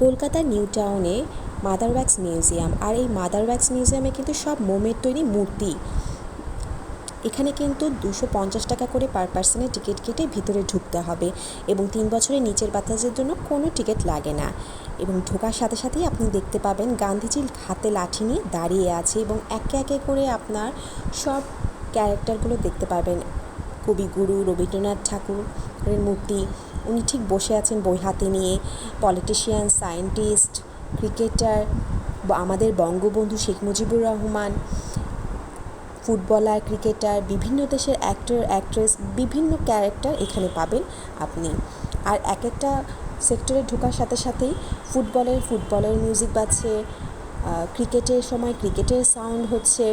কলকাতার নিউ টাউনে mother wax museum. আর এই মাদার ওয়্যাক্স মিউজিয়ামে কিন্তু সব মোমের তৈরি মূর্তি। এখানে কিন্তু দুশো পঞ্চাশ টাকা করে পার পার্সনের টিকিট কেটে ভিতরে ঢুকতে হবে এবং তিন বছরের নিচের বাচ্চাদের জন্য কোনো টিকিট লাগে না। এবং ঢোকার সাথে সাথেই আপনি দেখতে পাবেন গান্ধীজির হাতে লাঠি নিয়ে দাঁড়িয়ে আছে এবং একে একে করে আপনার সব ক্যারেক্টারগুলো দেখতে পাবেন কবিগুরু রবীন্দ্রনাথ ঠাকুরের মূর্তি উনি ঠিক বসে আছেন বই হাতে নিয়ে। পলিটিশিয়ান, সায়েন্টিস্ট, ক্রিকেটার আমাদের বঙ্গবন্ধু শেখ মুজিবুর রহমান, ফুটবলার, ক্রিকেটার, বিভিন্ন দেশের অ্যাক্টর অ্যাক্ট্রেস বিভিন্ন ক্যারেক্টার এখানে পাবেন আপনি। আর এক একটা সেক্টরে ঢোকার সাথে সাথেই ফুটবলের ফুটবলের মিউজিক বাজছে ক্রিকেটের সময় ক্রিকেটের সাউন্ড হচ্ছে।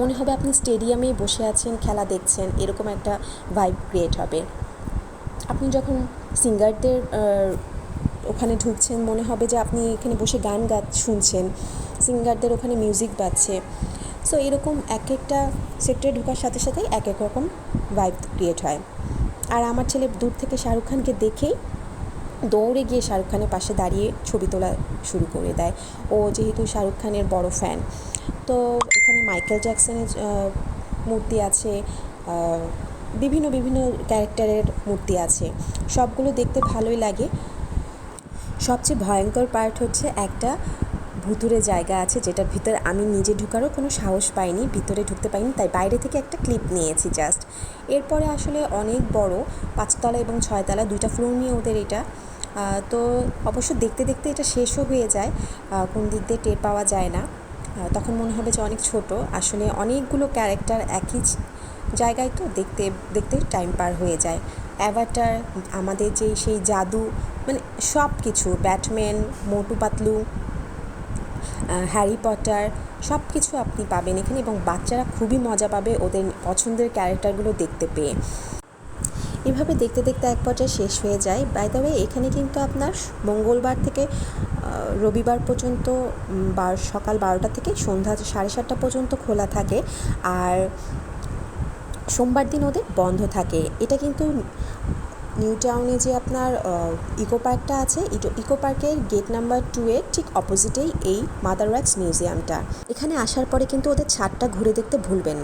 মনে হবে আপনি স্টেডিয়ামে বসে আছেন, খেলা দেখছেন, এরকম একটা ভাইব ক্রিয়েট হবে। আপনি যখন সিঙ্গারদের ওখানে ঢুকছেন, মনে হবে যে আপনি এখানে বসে গান গা শুনছেন, সিঙ্গারদের ওখানে মিউজিক বাজছে। সো এরকম এক একটা সেক্টরে ঢোকার সাথে সাথেই এক এক রকম ভাইব ক্রিয়েট হয়। আর আমার ছেলে দূর থেকে শাহরুখ খানকে দেখেই দৌড়ে গিয়ে শাহরুখ খানের পাশে দাঁড়িয়ে ছবি তোলা শুরু করে দেয়। ও যেহেতু শাহরুখ খানের বড় ফ্যান তো এখানে মাইকেল জ্যাকসনের মূর্তি আছে বিভিন্ন বিভিন্ন ক্যারেক্টারের মূর্তি আছে। সবগুলো দেখতে ভালোই লাগে। সবচেয়ে ভয়ঙ্কর পার্ট হচ্ছে একটা ভুতুরে জায়গা আছে, যেটার ভিতরে আমি নিজে ঢুকারও কোনো সাহস পাইনি, ভিতরে ঢুকতে পাইনি তাই বাইরে থেকে একটা ক্লিপ নিয়েছি জাস্ট এরপরে আসলে অনেক বড়, পাঁচতলা এবং ছয়তলা, দুইটা ফ্লোর নিয়ে ওদের এটা। তো অবশ্য দেখতে দেখতে এটা শেষও হয়ে যায় কোন দিক দিয়ে টের পাওয়া যায় না। তখন মনে হবে যে অনেক ছোট। আসলে অনেকগুলো ক্যারেক্টার একই জায়গায় তো দেখতে দেখতে টাইম পার হয়ে যায়। অ্যাভাটার আমাদের যে সেই জাদু মানে সব কিছু Batman Motu Patlu Harry Potter সব কিছু আপনি পাবেন এখানে এবং বাচ্চারা খুবই মজা পাবে ওদের পছন্দের ক্যারেক্টারগুলো দেখতে পেয়ে। এভাবে দেখতে দেখতে এক পর্যায়ে শেষ হয়ে যায়। বাই দ্য ওয়ে এখানে কিন্তু আপনার মঙ্গলবার থেকে রবিবার পর্যন্ত বার, সকাল বারোটা থেকে সন্ধ্যা সাড়ে সাতটা পর্যন্ত খোলা থাকে। আর সোমবার দিন ওদের বন্ধ থাকে। এটা কিন্তু নিউ টাউনে যে আপনার ইকো পার্কটা আছে, ইটো, ইকো পার্কের গেট নাম্বার টু এর ঠিক অপোজিটেই এই মাদার ওয়াক্স মিউজিয়ামটা। এখানে আসার পরে কিন্তু ওদের ছাদটা ঘুরে দেখতে ভুলবেন